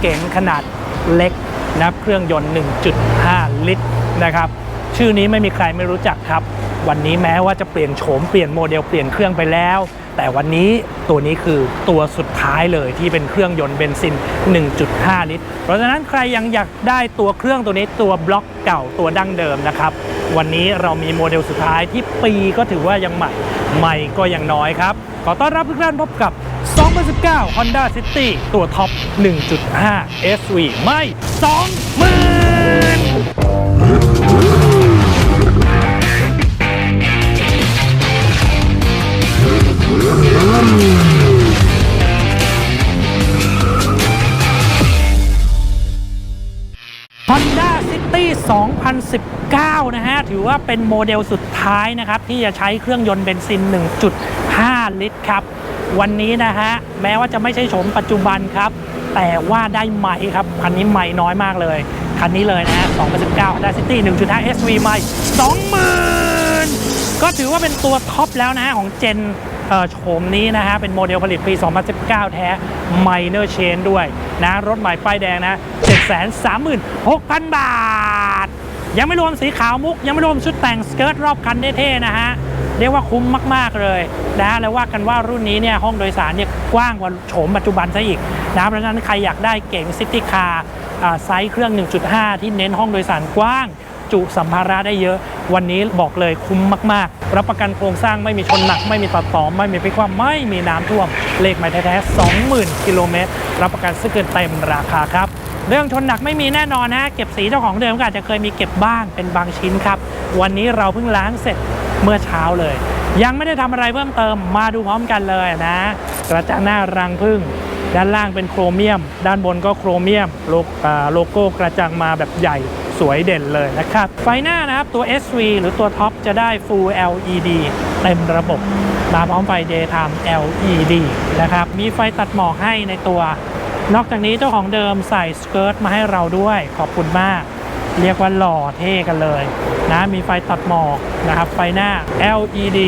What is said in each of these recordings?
เก๋งขนาดเล็กนะเครื่องยนต์ 1.5 ลิตรนะครับ ชื่อนี้ไม่มีใครไม่รู้จักครับ วันนี้แม้ว่าจะเปลี่ยนโฉมเปลี่ยนโมเดลเปลี่ยนเครื่องไปแล้ว แต่วันนี้ตัวนี้คือตัวสุดท้ายเลยที่เป็นเครื่องยนต์เบนซิน 1.5 ลิตร เพราะฉะนั้นใครยังอยากได้ตัวเครื่องตัวนี้ตัวบล็อกเก่าตัวดั้งเดิมนะครับ วันนี้เรามีโมเดลสุดท้ายที่ปีก็ถือว่ายังใหม่ ใหม่ก็ยังน้อยครับ ขอต้อนรับทุกท่านพบกับ 2019 Honda City ตัวท็อป 1.5 SV ไม่ 20,000 Honda City 2019 นะฮะ ถือว่าเป็นโมเดลสุดท้ายนะครับ ที่จะใช้เครื่องยนต์เบนซิน 1.5 ลิตรครับ วันนี้นะฮะแม้ว่าจะไม่ใช่โฉมปัจจุบันครับ แต่ว่าได้ใหม่ครับคันนี้ใหม่น้อยมากเลย คันนี้เลยนะฮะ2019 Honda City 1.5 SV ใหม่20,000 ก็ถือว่าเป็นตัวท็อปแล้วนะฮะของเจนโฉมนี้นะฮะ เป็นโมเดลผลิตปี 2019 แท้ Minor Change ด้วยนะ รถใหม่ป้ายแดงนะ 736,000 บาท ยังไม่รวมสีขาวมุก ยังไม่รวมชุดแต่งสเกิร์ตรอบคันเท่ๆนะฮะ เรียกว่าคุ้มมาก ๆ เลยนะแล้วว่ากันว่ารุ่นนี้เนี่ยห้องโดยสารเนี่ยกว้างกว่าโฉมปัจจุบันซะอีกนะเพราะฉะนั้นใครอยากได้เก๋งซิตี้คาร์ไซส์เครื่อง 1.5 ที่เน้นห้องโดยสารกว้าง จุสัมภาระได้เยอะ วันนี้บอกเลยคุ้มมาก ๆ รับประกันโครงสร้างไม่มีชนหนัก ไม่มีตัดต่อไม่มีพิกคว่ำไม่มีน้ำท่วม เลขหมายแท้ๆ20,000 กิโลเมตร รับประกันซื้อเกินเต็มราคาครับเรื่องชนหนักไม่มีแน่นอนนะเก็บสีเจ้าของเดิมก็อาจจะเคยมีเก็บบ้างเป็นบางชิ้นครับ วันนี้เราเพิ่งล้างเสร็จ เมื่อเช้าเลย ยังไม่ได้ทำอะไรเพิ่มเติมมาดูพร้อมกันเลยนะกระจังหน้ารังพึ่งด้านล่างเป็นโครเมียม ด้านบนก็โครเมียมโลโกอ่าโลโก้กระจังมาแบบใหญ่สวยเด่นเลยนะครับ ไฟหน้านะครับตัว SV หรือตัวท็อปจะได้ Full LED เต็มระบบมาพร้อมไฟ Daytime LED นะครับ มีไฟตัดหมอกให้ในตัว นอกจากนี้เจ้าของเดิมใส่สเกิร์ตมาให้เราด้วยขอบคุณมาก เรียกว่าหล่อเท่กันเลยนะมีไฟตัดหมอกนะครับ ไฟหน้า LED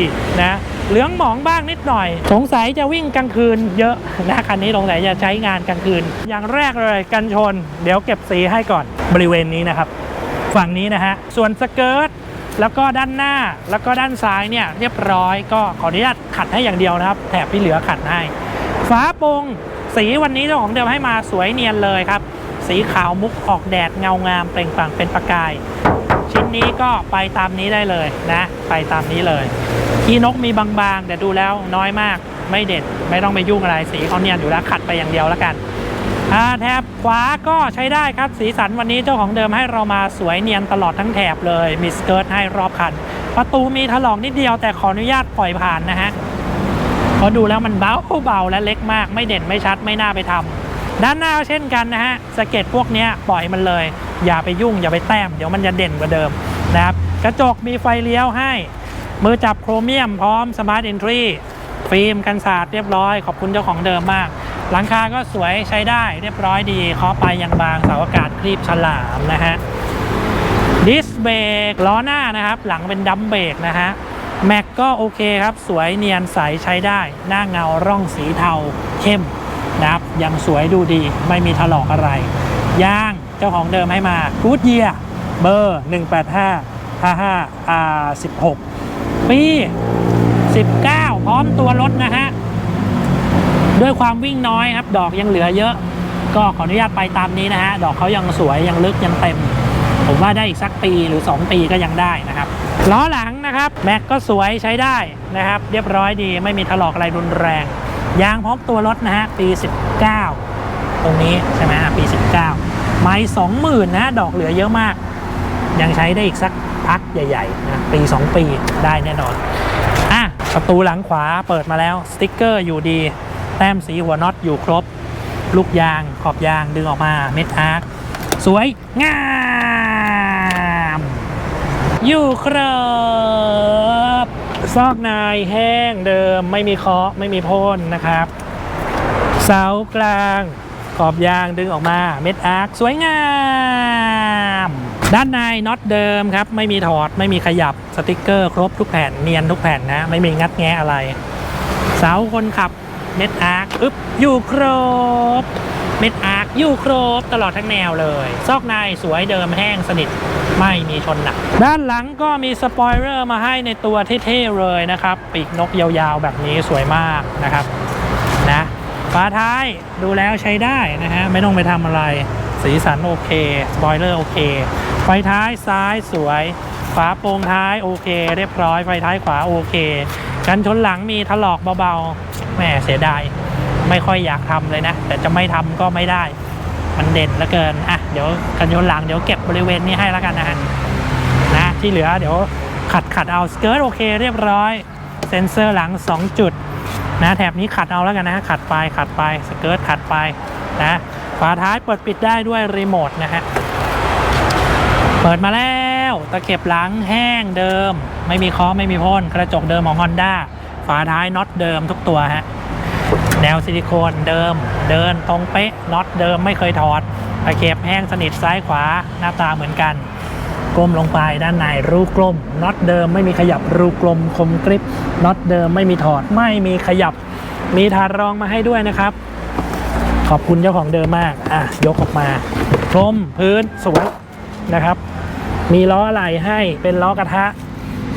นะเหลืองหมองบ้างนิดหน่อย สงสัยจะวิ่งกลางคืนเยอะนะคันนี้สงสัยจะใช้งานกลางคืน อย่างแรกเลยกันชน เดี๋ยวเก็บสีให้ก่อนบริเวณนี้นะครับ ฝั่งนี้นะฮะส่วนสเกิร์ตแล้วก็ด้านหน้าแล้วก็ด้านซ้ายเนี่ยเรียบร้อยก็ขออนุญาตขัดให้อย่างเดียวนะครับ แถบที่เหลือขัดให้ฝาโปรงสีวันนี้เจ้าของเดิมให้มาสวยเนียนเลยครับ สีขาวมุกออกแดดเงางามเปล่งปลั่งเป็นประกาย ชิ้นนี้ก็ไปตามนี้ได้เลยนะ ไปตามนี้เลยขี้นกมีบางๆ แต่ดูแล้วน้อยมากไม่เด็ดไม่ต้องไปยุ่งอะไรสีเขาเนียนอยู่แล้วขัดไปอย่างเดียวแล้วกันแถบขวาก็ใช้ได้ครับสีสันวันนี้เจ้าของเดิมให้เรามาสวยเนียนตลอดทั้งแถบเลย มีสเกิร์ตให้รอบคัน ประตูมีถลอกนิดเดียวแต่ขออนุญาตปล่อยผ่านนะฮะเพราะดูแล้วมันเบาเบาและเล็กมาก ไม่เด่นไม่ชัดไม่น่าไปทำ ด้านหน้าก็เช่นกันนะฮะสะเก็ดพวกนี้ปล่อยมันเลย อย่าไปยุ่งอย่าไปแต้ม เดี๋ยวมันจะเด่นกว่าเดิมนะครับกระจกมีไฟเลี้ยวให้ มือจับโครเมียมพร้อมสมาร์ท e อนทรีฟิล์มกันสาดเรียบร้อย ขอบคุณเจ้าของเดิมมาก หลังคาก็สวยใช้ได้เรียบร้อยดีเคาะไปยังบางเสาอากาศคลีบฉลามนะฮะดิสเบรกล้อหน้านะครับ หลังเป็นดัมเบรกนะฮะแม็กก็โอเคครับ สวยเนียนใสใช้ได้ หน้าเงาร่องสีเทาเข้ม นะครับยังสวยดูดีไม่มีถลอกอะไร ย่างเจ้าของเดิมให้มากูดเยียเบอร์ 185 55 R 16 ปี 19 พร้อมตัวรถนะฮะ ด้วยความวิ่งน้อยครับ ดอกยังเหลือเยอะ ก็ขออนุญาตไปตามนี้นะฮะ ดอกเขายังสวยยังลึกยังเต็ม ผมว่าได้อีกสักปีหรือ 2 ปีก็ยังได้นะครับล้อหลังนะครับ แม็กก็สวยใช้ได้นะครับ เรียบร้อยดีไม่มีถลอกอะไรรุนแรง ยางพร้อมตัวรถนะฮะปี 19 ตรงนี้ใช่ไหมฮะปี 19 ไม้20,000นะดอกเหลือเยอะมาก ยังใช้ได้อีกสักพักใหญ่ๆนะปี 2 ปีได้แน่นอนอะประตูหลังขวาเปิดมาแล้วสติ๊กเกอร์อยู่ดี แต้มสีหัวน็อตอยู่ครบ ลูกยางขอบยางดึงออกมาเม็ดอาร์คสวยงาม อยู่ครับ ซอกนายแห้งเดิมไม่มีเคาะไม่มีพ่นนะครับ เสากลางขอบยางดึงออกมาเม็ดอาร์คสวยงาม ด้านในน็อตเดิมครับ ไม่มีถอดไม่มีขยับสติกเกอร์ครบทุกแผ่นเนียนทุกแผ่นนะ ไม่มีงัดแงะอะไร เสาคนขับเม็ดอาร์คอึ๊บอยู่ครบ เม็ดอาร์คอยู่ครบตลอดทั้งแนวเลย ซอกในสวยเดิมแห้งสนิท ไม่มีชนหนัก ด้านหลังก็มีสปอยเลอร์มาให้ในตัวเท่ๆเลยนะครับ ปีกนกยาวๆแบบนี้สวยมากนะครับนะฝาท้ายดูแล้วใช้ได้นะฮะไม่ต้องไปทำอะไร สีสันโอเคสปอยเลอร์โอเค ไฟท้ายซ้ายสวย ฝาโปร่งท้ายโอเค เรียบร้อยไฟท้ายขวาโอเค กันชนหลังมีถลอกเบาๆแหมเสียดายไม่ค่อยอยากทำเลยนะ แต่จะไม่ทำก็ไม่ได้ มันเด่นเหลือเกินอะเดี๋ยวกันชนหลังเดี๋ยวเก็บบริเวณนี้ให้แล้วกันนะฮะนะที่เหลือเดี๋ยวขัดขัดเอาสเกิร์ตโอเคเรียบร้อยเซ็นเซอร์หลัง 2 จุดนะแถบนี้ขัดเอาแล้วกันนะขัดไปขัดไปสเกิร์ตขัดไปนะฝาท้ายเปิดปิดได้ด้วยรีโมทนะฮะเปิดมาแล้วตะเข็บหลังแห้งเดิม ไม่มีคอไม่มีพ่นกระจกเดิมของ Honda ฝาท้ายน็อตเดิมทุกตัวฮะ แนวซิลิโคนเดิม เดินตรงเป๊ะน็อตเดิมไม่เคยถอดตะเข็บแห้งสนิทซ้ายขวาหน้าตาเหมือนกันกลมลงไปด้านในรูกลมน็อตเดิมไม่มีขยับรูกลมคมกริบน็อตเดิมไม่มีถอดไม่มีขยับ มีถาดรองมาให้ด้วยนะครับ ขอบคุณเจ้าของเดิมมากอะยกออกมาพรมพื้นสวยนะครับ มีล้ออะไหล่ให้เป็นล้อกระทะ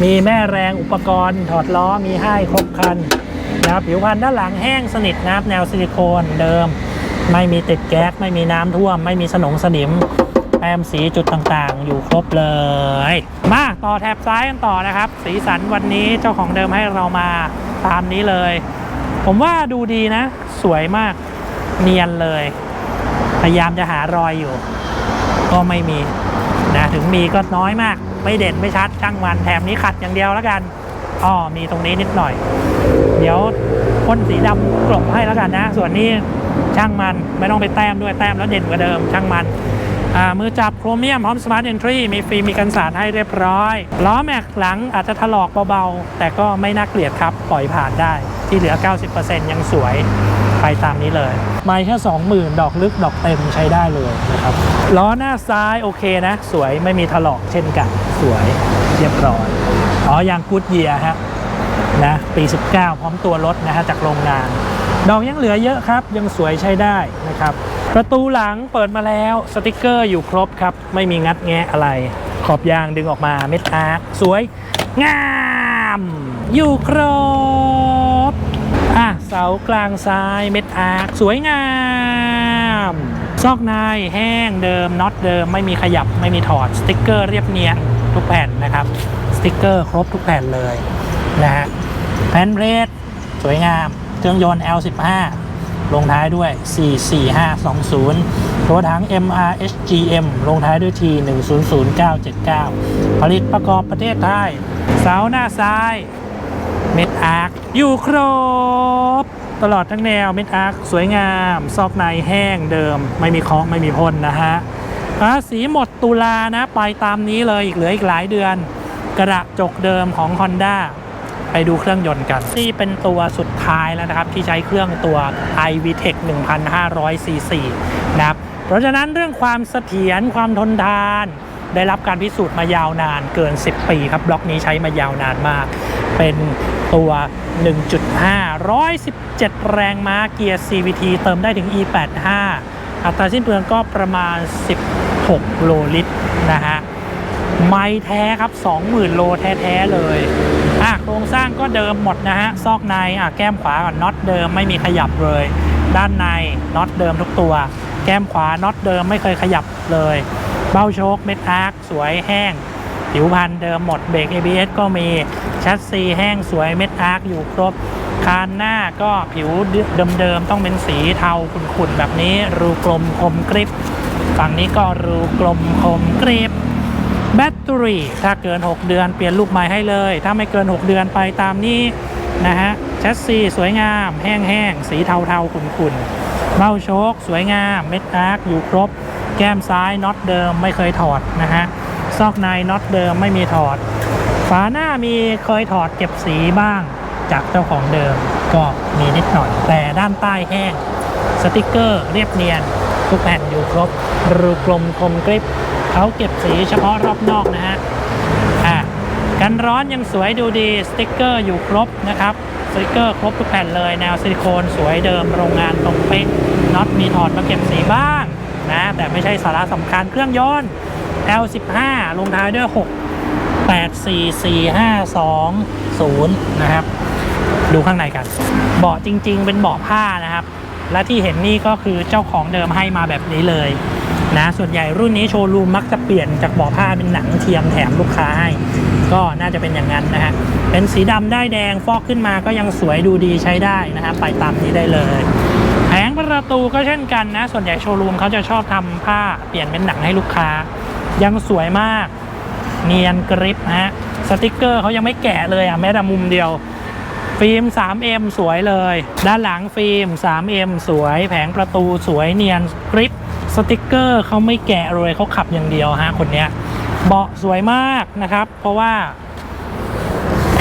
มีแม่แรงอุปกรณ์ ถอดล้อมีให้ครบครัน นะครับ ผิวพรรณด้านหลังแห้งสนิทนะครับ แนวซิลิโคนเดิม ไม่มีติดแก๊ส ไม่มีน้ำท่วม ไม่มีสนงสนิมแต้มสีจุดต่างๆ อยู่ครบเลย มาต่อแถบซ้ายกันต่อนะครับ สีสันวันนี้เจ้าของเดิมให้เรามาตามนี้เลย ผมว่าดูดีนะ สวยมากเนียนเลย พยายามจะหารอยอยู่ ก็ไม่มีนะถึงมีก็น้อยมาก ไม่เด่นไม่ชัดช่างมันแถมนี้ขัดอย่างเดียวแล้วกัน อ้อมีตรงนี้นิดหน่อย เดี๋ยวพ่นสีดำกลบให้แล้วกันนะ ส่วนนี้ช่างมันไม่ต้องไปแต้มด้วยแต้มแล้วเด่นกว่าเดิมช่างมันมือจับโครเมียมพร้อมสมาร์ทเอนทรีมีฟิล์มมีกันสาดให้เรียบร้อย ล้อแม็กหลังอาจจะถลอกเบาๆ แต่ก็ไม่น่าเกลียดครับ ปล่อยผ่านได้ ที่เหลือ 90%ยังสวยไปตามนี้เลย ไม่แค่ 20,000 ดอกลึกดอกเต็มใช้ได้เลยนะครับ ล้อหน้าซ้ายโอเคนะ สวยไม่มีถลอกเช่นกัน สวยเรียบร้อย อ๋อยางกูดเยียฮะนะปี 19 พร้อมตัวรถนะฮะจากโรงงาน ดอกยังเหลือเยอะครับ ยังสวยใช้ได้นะครับ ประตูหลังเปิดมาแล้วสติกเกอร์อยู่ครบครับ ไม่มีงัดแงะอะไร ขอบยางดึงออกมาเม็ดอาร์สวย งามอยู่ครบอะเสากลางซ้ายเม็ดอาร์สวยงามซอกในแห้งเดิมน็อตเดิม ไม่มีขยับไม่มีถอดสติกเกอร์เรียบเนียนทุกแผ่นนะครับ ติกเกอร์ครบทุกแผ่นเลยนะฮะแผ่นเพลทสวยงาม เครื่องยนต์ L15 ลงท้ายด้วย 44520รถถัง MRHGM ลงท้ายด้วย T 100979 ผลิตประกอบประเทศไทย เสาหน้าซ้าย เม็ดอาร์คอยู่ครบ ตลอดทั้งแนวเม็ดอาร์คสวยงาม ซอกในแห้งเดิม ไม่มีเคาะไม่มีพ่นนะฮะภาษีหมดตุลานะ ไปตามนี้เลยอีกเหลืออีกหลายเดือน กระจกเดิมของ Honda ไปดูเครื่องยนต์กันที่เป็นตัวสุดท้ายแล้วนะครับ ที่ใช้เครื่องตัว iVTEC 1,500 cc นะครับ เพราะฉะนั้นเรื่องความเสถียรความทนทาน ได้รับการพิสูจน์มายาวนานเกิน 10 ปีครับ บล็อกนี้ใช้มายาวนานมาก เป็นตัว 1.5 117 แรงม้าเกียร์ CVT เติมได้ถึง E85 อัตราสิ้นเปลืองก็ประมาณ 16 โลลิตรนะฮะ ไม่แท้ครับ 20,000 โลแท้ ๆ เลยอะโครงสร้างก็เดิมหมดนะฮะ ซอกในอะแก้มขวาก่อนน็อตเดิมไม่มีขยับเลย ด้านในน็อตเดิมทุกตัว แก้มขวาน็อตเดิมไม่เคยขยับเลย เบ้าโชคเม็ดอาร์คสวยแห้ง ผิวพันธ์เดิมหมดเบรก ABS ก็มีแชสซีแห้งสวยเม็ดอาร์คอยู่ครบคานหน้าก็ผิวเดิมๆต้องเป็นสีเทาขุ่นๆแบบนี้รูกลมคมกริบฝั่งนี้ก็รูกลมคมกริบ แบตเตอรี่ถ้าเกิน 6 เดือนเปลี่ยนลูกใหม่ให้เลย ถ้าไม่เกิน 6 เดือนไปตามนี้นะฮะแชสซีสวยงาม แห้งๆ สีเทาๆขุ่นๆเบ้าโชค สวยงาม เม็ดอาร์คอยู่ครบ แก้มซ้ายน็อตเดิมไม่เคยถอดนะฮะซอกในน็อตเดิมไม่มีถอด ฝาหน้ามีเคยถอดเก็บสีบ้างจากเจ้าของเดิมก็มีนิดหน่อย แต่ด้านใต้แห้ง สติกเกอร์เรียบเนียน ทุกแผ่นอยู่ครบรูกลมคมกริบ เขาเก็บสีเฉพาะรอบนอกนะฮะอะกันร้อนยังสวยดูดีสติกเกอร์อยู่ครบนะครับสติกเกอร์ครบทุกแผ่นเลยแนวซิลิโคนสวยเดิมโรงงานตรงเป๊กน็อตมีถอดมาเก็บสีบ้างนะแต่ไม่ใช่สาระสำคัญเครื่องยนต์ L15 ลงท้ายด้วย 6 8 4 4 5 2 0 นะครับ ดูข้างในกัน เบาะจริง ๆ เป็นเบาะผ้านะครับ และที่เห็นนี่ก็คือเจ้าของเดิมให้มาแบบนี้เลยนะส่วนใหญ่รุ่นนี้โชว์รูมมักจะเปลี่ยนจากเบาะผ้าเป็นหนังเทียมแถมลูกค้าให้ ก็น่าจะเป็นอย่างนั้นนะฮะเป็นสีดำได้แดงฟอกขึ้นมาก็ยังสวยดูดีใช้ได้นะฮะไปตามนี้ได้เลยแผงประตูก็เช่นกันนะ ส่วนใหญ่โชว์รูมเขาจะชอบทำผ้าเปลี่ยนเป็นหนังให้ลูกค้า ยังสวยมาก เนียนกริปนะฮะสติกเกอร์เขายังไม่แกะเลยอะแม้แต่มุมเดียว ฟิล์ม 3M สวยเลย ด้านหลังฟิล์ม 3M สวย แผงประตูสวยเนียนกริปสติกเกอร์เขาไม่แกะเลยเขาขับอย่างเดียวฮะคนเนี้ยเบาะสวยมากนะครับ เพราะว่า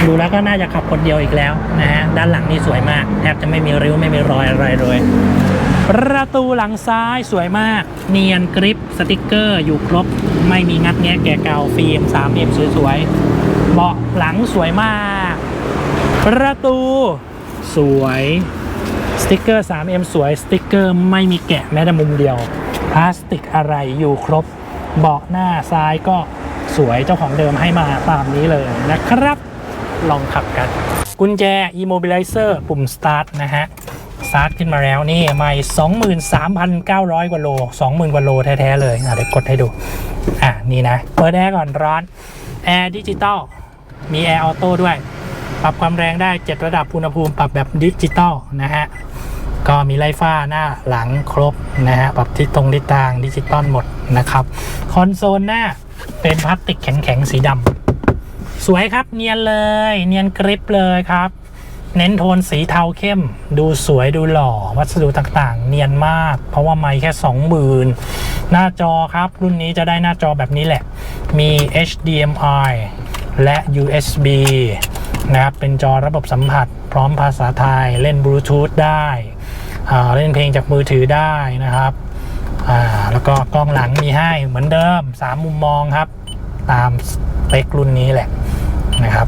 ดูแล้วก็น่าจะขับคนเดียวอีกแล้วนะฮะด้านหลังนี่สวยมาก แทบจะไม่มีริ้วไม่มีรอยอะไรเลยประตูหลังซ้ายสวยมาก เนียนกริปสติกเกอร์อยู่ครบ ไม่มีงัดแงะแกะเก่าฟิล์ม 3M สวยๆเบาะหลังสวยมาก ประตูสวยสติกเกอร์ 3M สวยสติกเกอร์ไม่มีแกะแม้แต่มุมเดียวพลาสติกอะไรอยู่ครบเบาะหน้าซ้ายก็สวยเจ้าของเดิมให้มาตามนี้เลยนะครับ ลองขับกัน กุญแจ Immobilizer ปุ่ม Start นะฮะสตาร์ทขึ้นมาแล้วนี่ไม่23,900 กว่าโล 20,000 กว่าโลแท้ ๆ เลยอะเดี๋ยวกดให้ดู อะ นี่นะ เปิดแอร์ก่อนร้อน แอร์ดิจิตอลมีแอร์ออโต้ด้วย ปรับความแรงได้ 7 ระดับอุณหภูมิปรับแบบดิจิตอลนะฮะก็มีไล่ฟ้าหน้าหลังครบนะฮะปรับทิศตรงทิศทางดิจิตอลหมดนะครับคอนโซลหน้าเป็นพลาสติกแข็งๆสีดำสวยครับเนียนเลย เนียนกริปเลยครับ เน้นโทนสีเทาเข้ม ดูสวยดูหล่อ วัสดุต่างๆ เนียนมาก เพราะว่าไม่แค่ 20,000 หน้าจอครับ รุ่นนี้จะได้หน้าจอแบบนี้แหละ มี HDMI และ USB นะครับเป็นจอระบบสัมผัส พร้อมภาษาไทย เล่นบลูทูธได้เล่นเพลงจากมือถือได้นะครับแล้วก็กล้องหลังมีให้เหมือนเดิม 3 มุมมองครับ ตามสเปครุ่นนี้แหละนะครับ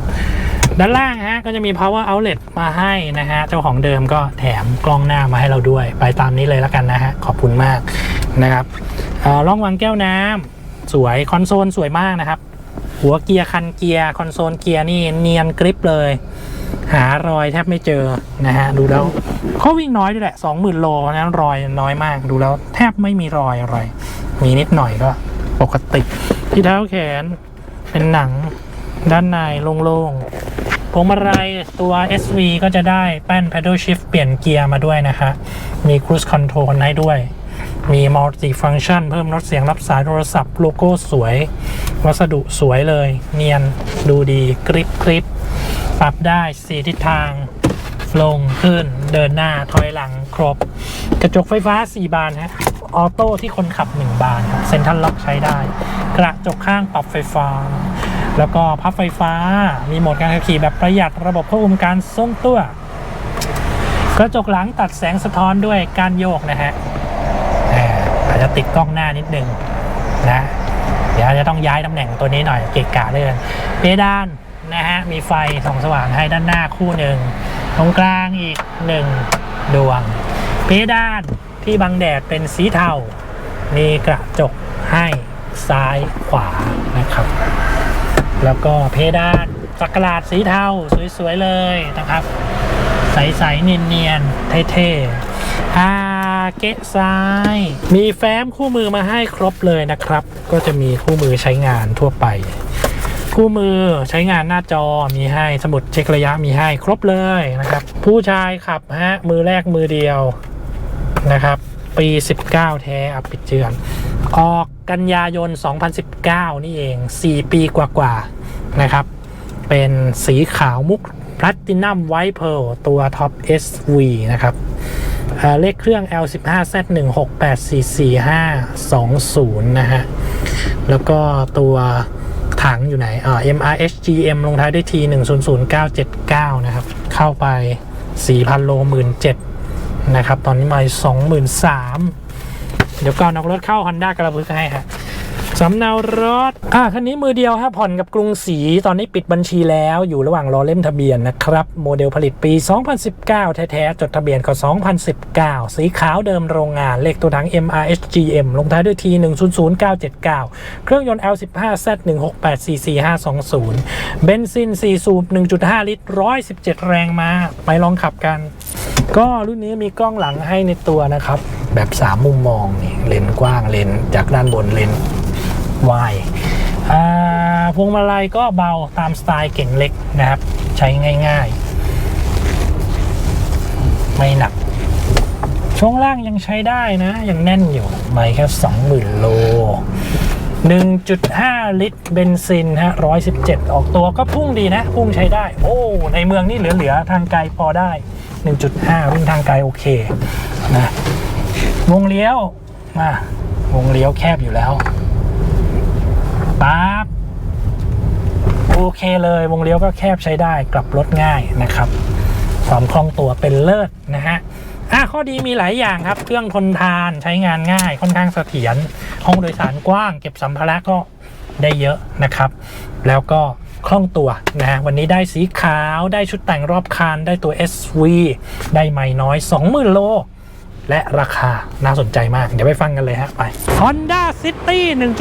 ด้านล่างฮะก็จะมี power outlet มาให้นะฮะ เจ้าของเดิมก็แถมกล้องหน้ามาให้เราด้วย ไปตามนี้เลยแล้วกันนะฮะ ขอบคุณมากนะครับร่องวางแก้วน้ำสวย คอนโซลสวยมากนะครับ หัวเกียร์คันเกียร์คอนโซลเกียร์นี่เนียนกริปเลย หารอยแทบไม่เจอนะฮะดูแล้วเขาวิ่งน้อยด้วยแหละสองหมื่นโลเพราะฉะนั้นรอยน้อยมากดูแล้วแทบไม่มีรอยอะไรมีนิดหน่อยก็ปกติ ที่เท้าแขนเป็นหนังด้านในโล่งๆพวงมาลัยตัว SV ก็จะได้แป้น paddle shift เปลี่ยนเกียร์มาด้วยนะคะ มี cruise control ให้ด้วย มี multi function เพิ่มลดเสียงรับสายโทรศัพท์โลโก้สวย วัสดุสวยเลย เนียนดูดีกริปกริปปรับได้สีทิศทาง ลงขึ้นเดินหน้าถอยหลังครบ กระจกไฟฟ้า 4 บานฮะออโต้ที่คนขับ 1 บานครับเซ็นทรัลล็อกใช้ได้ กระจกข้างปรับไฟฟ้า แล้วก็พับไฟฟ้ามีโหมดการขับขี่แบบประหยัดระบบควบคุมการทรงตัว กระจกหลังตัดแสงสะท้อนด้วยการโยกนะฮะอาจจะติดกล้องหน้านิดนึงนะ เดี๋ยวจะต้องย้ายตำแหน่งตัวนี้หน่อยเกะกะเลยเพดานนะฮะมีไฟส่องสว่างให้ด้านหน้าคู่หนึ่งตรงกลางอีกหนึ่งดวง เพดานที่บังแดดเป็นสีเทา มีกระจกให้ซ้ายขวานะครับ แล้วก็เพดานสักกลาดสีเทาสวยๆเลยนะครับ ใสๆเนียนๆเท่ๆอา เกะซ้าย มีแฟ้มคู่มือมาให้ครบเลยนะครับ ก็จะมีคู่มือใช้งานทั่วไป คู่มือใช้งานหน้าจอมีให้สมุดเช็คระยะมีให้ครบเลยนะครับ ผู้ชายขับฮะมือแรกมือเดียวนะครับ ปี 19 แท้อับปิดเจือนออกกันยายน 2019 นี่เอง 4 ปีกว่าๆนะครับ เป็นสีขาวมุกพลัตตินัมไวท์เพลตัวท็อป SV นะครับ เลขเครื่อง L15Z1684420 นะฮะ แล้วก็ตัวถังอยู่ไหนอ่า MRHGM ลงท้ายด้วย T 100979 นะครับ เข้าไป 4,000 โล 17,000นะครับ ตอนนี้มา23,000 เดี๋ยวก่อนออกรถเข้า Honda กระบึกให้ค่ะ สำเนารถ อ่าคันนี้มือเดียวฮะผ่อนกับกรุงศรีตอนนี้ปิดบัญชีแล้วอยู่ระหว่างรอเล่มทะเบียนนะครับ โมเดลผลิตปี 2019 แท้ๆ จดทะเบียนก็ 2019 สีขาวเดิมโรงงาน เลขตัวถัง MRHGM ลงท้ายด้วย T 1 0 0 9 7 9 เครื่องยนต์ L15Z 168 cc 520 เบนซิน 4 สูบ 1.5 ลิตร 117 แรงม้าไปลองขับกัน ก็รุ่นนี้มีกล้องหลังให้ในตัวนะครับ แบบ 3 มุมมองนี่เลนกว้างเลนจากด้านบนเลน วายพวงมาลัยก็เบาตามสไตล์เก่งเล็กนะครับ ใช้ง่ายๆ ไม่หนัก ช่วงล่างยังใช้ได้นะ ยังแน่นอยู่ไม่แค่20,000 โล 1.5 ลิตรเบนซินฮะ117 ออกตัวก็พุ่งดีนะ พุ่งใช้ได้ โอ้ ในเมืองนี่เหลือ ๆ ทางไกลพอได้ 1.5 วิ่งทางไกลโอเคนะวงเลี้ยวมาวงเลี้ยวแคบอยู่แล้ว ปั๊บโอเคเลยวงเลี้ยวก็แคบใช้ได้กลับรถง่ายนะครับความคล่องตัวเป็นเลิศนะฮะอะข้อดีมีหลายอย่างครับ เครื่องทนทานใช้งานง่าย ค่อนข้างเสถียรห้องโดยสารกว้าง เก็บสัมภาระก็ได้เยอะนะครับ แล้วก็คล่องตัวนะฮะวันนี้ได้สีขาวได้ชุดแต่งรอบคานได้ตัว SV ได้ไม่น้อย 20,000 โล และราคาน่าสนใจมาก เดี๋ยวไปฟังกันเลยฮะไป Honda City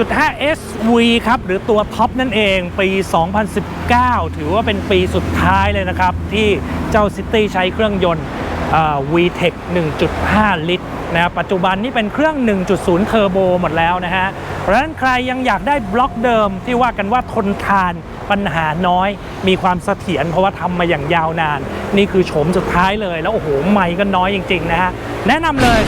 1.5 SV ครับ หรือตัวท็อปนั่นเองปี 2019 ถือว่าเป็นปีสุดท้ายเลยนะครับ ที่เจ้า City ใช้เครื่องยนต์ VTEC 1.5 ลิตรนะครับปัจจุบันนี่เป็นเครื่อง 1.0 เทอร์โบหมดแล้วนะฮะ เพราะฉะนั้นใครยังอยากได้บล็อกเดิมที่ว่ากันว่าทนทานปัญหาน้อย มีความเสถียรเพราะว่าทำมาอย่างยาวนาน นี่คือโฉมสุดท้ายเลยแล้วโอ้โหไม่ก็น้อยจริง ๆ นะฮะ แนะนำเลย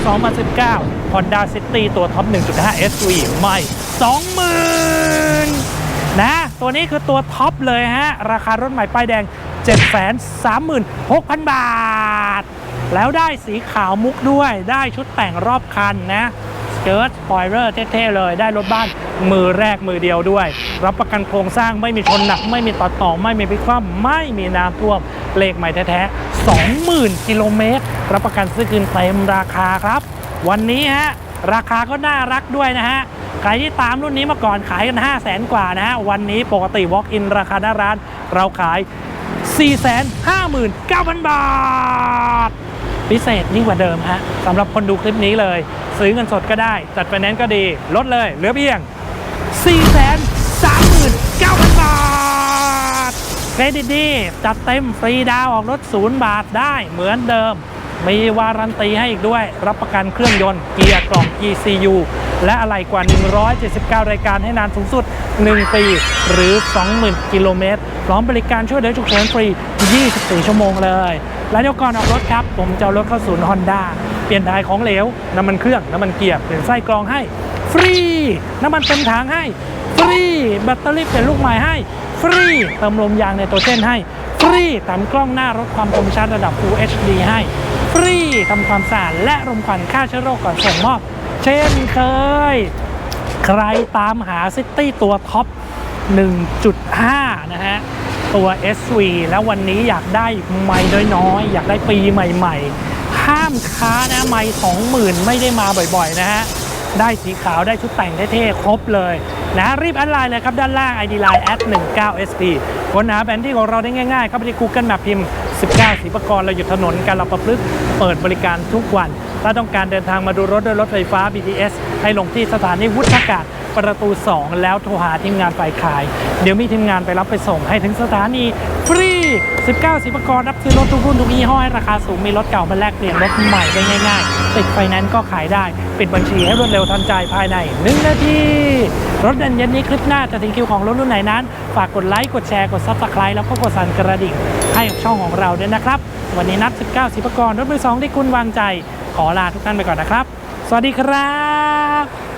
2019 Honda City ตัวท็อป 1.5 SV ไม่ 20,000 นะ ตัวนี้คือตัวท็อปเลยฮะ ราคารถใหม่ป้ายแดง 736,000 บาท แล้วได้สีขาวมุกด้วยได้ชุดแต่งรอบคันนะสเกิร์ตสปอยเลอร์เท่ๆเลย ได้รถบ้านมือแรกมือเดียวด้วย รับประกันโครงสร้างไม่มีชนหนัก ไม่มีต่อต่อไม่มีพลิกคว่ำไม่มีน้ำท่วมเลขใหม่แท้ๆ20,000กิโลเมตรรับประกันซื้อคืนเต็มราคาครับ วันนี้ฮะราคาก็น่ารักด้วยนะฮะใครที่ตามรุ่นนี้มาก่อนขายกัน 5 0 0แสนกว่านะฮะ วันนี้ปกติ Walk-in ราคาหน้าร้านเราขาย 459,000 บาท พิเศษยิ่งกว่าเดิมฮะสำหรับคนดูคลิปนี้เลย ซื้อเงินสดก็ได้ จัดไฟแนนซ์ก็ดี ลดเลยเหลือเพียง 439,000 บาท เครดิตดี จัดเต็มฟรีดาวออกรถศูนย์บาทได้เหมือนเดิม มีวารันตีให้อีกด้วย รับประกันเครื่องยนต์เกียร์กล่อง ECU และอะไรกว่า 179 รายการให้นานสูงสุด 1 ปี หรือ 20,000 กิโลเมตร พร้อมบริการช่วยเหลือฉุกเฉินฟรี 24 ชั่วโมงเลย และเดี๋ยวก่อนออกรถครับ ผมจะรถเข้าศูนย์ฮอนด้าเปลี่ยนถ่ายของเหลว น้ำมันเครื่อง น้ำมันเกียร์เปลี่ยนไส้กรองให้ ฟรี น้ำมันเต็มถังให้ ฟรี แบตเตอรี่เปลี่ยนลูกใหม่ให้ ฟรี เติมลมยางในตัวเจนให้ ฟรีตามกล้องหน้ารถความคมชัดระดับ Full HD ให้ ฟรีทำความสะอาดและรมควันฆ่าเชื้อโรคก่อนส่งมอบ เช่นเคย ใครตามหาซิตี้ตัวท็อป 1.5 นะฮะ ตัว SV แล้ววันนี้อยากได้ไม่น้อยๆอยากได้ปีใหม่ ๆ ห้ามค้านะไม่20,000ไม่ได้มาบ่อยๆ นะฮะ ได้สีขาวได้ชุดแต่งเท่ๆ ครบเลยนะรีบแอดไลน์เลยครับ ด้านล่าง ID Line at 19SP ค้นหาแผนที่ของเราได้ง่ายๆ เข้าไปที่ Google Map พิมพ์ 19 สีประกรเราอยู่ถนนการเราประพฤกเปิดบริการทุกวัน ถ้าต้องการเดินทางมาดูรถด้วยรถไฟฟ้า BTS ให้ลงที่สถานีวุฒากาศ ประตู 2 แล้วโทรหาทีมงานฝ่ายขาย เดี๋ยวมีทีมงานไปรับไปส่งให้ถึงสถานีฟรี 19 สิบประกรรับซื้อรถทุกรุ่นทุกยี่ห้อให้ราคาสูงมีรถเก่ามาแลกเปลี่ยนรถใหม่ได้ง่ายๆ ติดไฟแนนซ์ก็ขายได้ ปิดบัญชีให้รวดเร็วทันใจภายใน 1 นาที รถเด่นเย็นนี้คลิปหน้าจะถึงคิวของรถรุ่นไหนนั้น ฝากกดไลค์กดแชร์กดซับสไครต์แล้วก็กดสั่นกระดิ่งให้กับช่องของเราด้วยนะครับ วันนี้นัด19 สิบประกรรถมือสองที่คุณวางใจ ขอลาทุกท่านไปก่อนนะครับ สวัสดีครับ